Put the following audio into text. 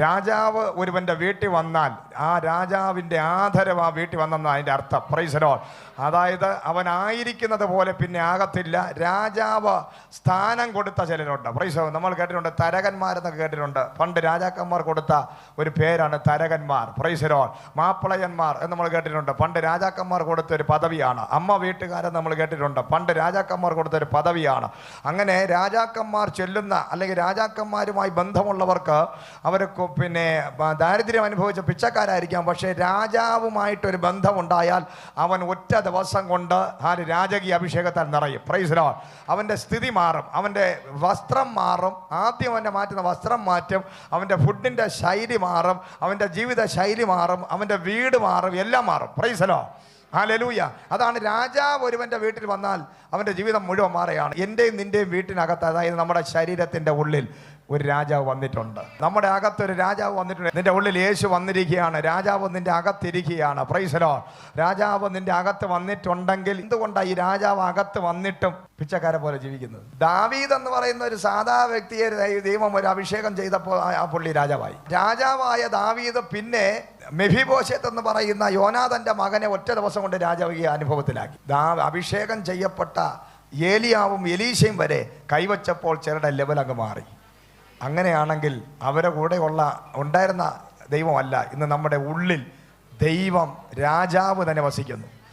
രാജാവ് ഒരുവന്റെ വീട്ടിൽ വന്നാൽ ആ രാജാവിന്റെ ആദരവ് ആ വീട്ടിൽ വന്നെന്ന് അതിന്റെ അർത്ഥം. പ്രൈസനോ അതായത് അവനായിരിക്കുന്നത് പോലെ പിന്നെ ആകത്തില്ല. രാജാവ് സ്ഥാനം കൊടുത്ത ചിലരുണ്ട്. പ്രൈസോ നമ്മൾ കേട്ടിട്ടുണ്ട് തരകന്മാരെന്നൊക്കെ കേട്ടിട്ടുണ്ട്. പണ്ട് രാജാക്കന്മാർ കൊടുത്ത ഒരു പേരാണ് തരകന്മാർ. പ്രൈസനോ മാപ്പിളയന്മാർ എന്ന് നമ്മൾ കേട്ടിട്ടുണ്ട്. പണ്ട് രാജാക്കന്മാർ കൊടുത്ത ഒരു പദവിയാണ്. അമ്മ വീട്ടുകാരൻ നമ്മൾ കേട്ടിട്ടുണ്ട്. പണ്ട് രാജാക്കന്മാർ കൊടുത്ത ഒരു പദവിയാണ്. അങ്ങനെ രാജാക്കന്മാർ ചെല്ലുന്ന അല്ലെങ്കിൽ രാജാക്കന്മാരുമായി ബന്ധമുള്ളവർക്ക് അവർക്ക് പിന്നെ ദാരിദ്ര്യം അനുഭവിച്ച പിച്ചക്കാരായിരിക്കാം. പക്ഷേ രാജാവുമായിട്ടൊരു ബന്ധമുണ്ടായാൽ അവൻ ഒറ്റ ദിവസം കൊണ്ട് ആ രാജകീയ അഭിഷേകത്താൽ നിറയും. പ്രൈസ്ലോ അവന്റെ സ്ഥിതി മാറും. അവന്റെ വസ്ത്രം മാറും. ആദ്യം അവന്റെ മാറ്റുന്ന വസ്ത്രം മാറ്റും. അവന്റെ ഫുഡിന്റെ ശൈലി മാറും. അവന്റെ ജീവിത ശൈലി മാറും. അവന്റെ വീട് മാറും. എല്ലാം മാറും. പ്രൈസലോ ഹാലലൂയ. അതാണ് രാജാവ് ഒരുവന്റെ വീട്ടിൽ വന്നാൽ അവന്റെ ജീവിതം മുഴുവൻ മാറുകയാണ് എന്റെയും നിന്റെയും വീട്ടിനകത്ത് അതായത് നമ്മുടെ ശരീരത്തിന്റെ ഉള്ളിൽ ഒരു രാജാവ് വന്നിട്ടുണ്ട്. നമ്മുടെ അകത്ത് ഒരു രാജാവ് വന്നിട്ടുണ്ട്. നിന്റെ ഉള്ളിൽ യേശു വന്നിരിക്കുകയാണ്. രാജാവ് നിന്റെ അകത്തിരിക്കുകയാണ്. പ്രൈസലോ രാജാവ് നിന്റെ അകത്ത് വന്നിട്ടുണ്ടെങ്കിൽ എന്തുകൊണ്ടാണ് ഈ രാജാവ് അകത്ത് വന്നിട്ടും പിച്ചക്കാരെ പോലെ ജീവിക്കുന്നത്? ദാവീദ് എന്ന് പറയുന്ന ഒരു സാധാ വ്യക്തിയെ ദൈവം ഒരു അഭിഷേകം ചെയ്തപ്പോൾ ആ പുള്ളി രാജാവായി. രാജാവായ ദാവീദ് പിന്നെ മെഫിബോശത്ത് എന്ന് പറയുന്ന യോനാഥന്റെ മകനെ ഒറ്റ ദിവസം കൊണ്ട് രാജകീയ അനുഭവത്തിലാക്കി. ദാ അഭിഷേകം ചെയ്യപ്പെട്ട ഏലിയാവും എലീശയും വരെ കൈവച്ചപ്പോൾ ചിലരുടെ ലെവൽ അങ്ങ് മാറി. അങ്ങനെയാണെങ്കിൽ അവരെ കൂടെയുള്ള ഉണ്ടായിരുന്ന ദൈവമല്ല ഇന്ന് നമ്മുടെ ഉള്ളിൽ ദൈവം രാജാവ് തന്നെ വസിക്കുന്നു.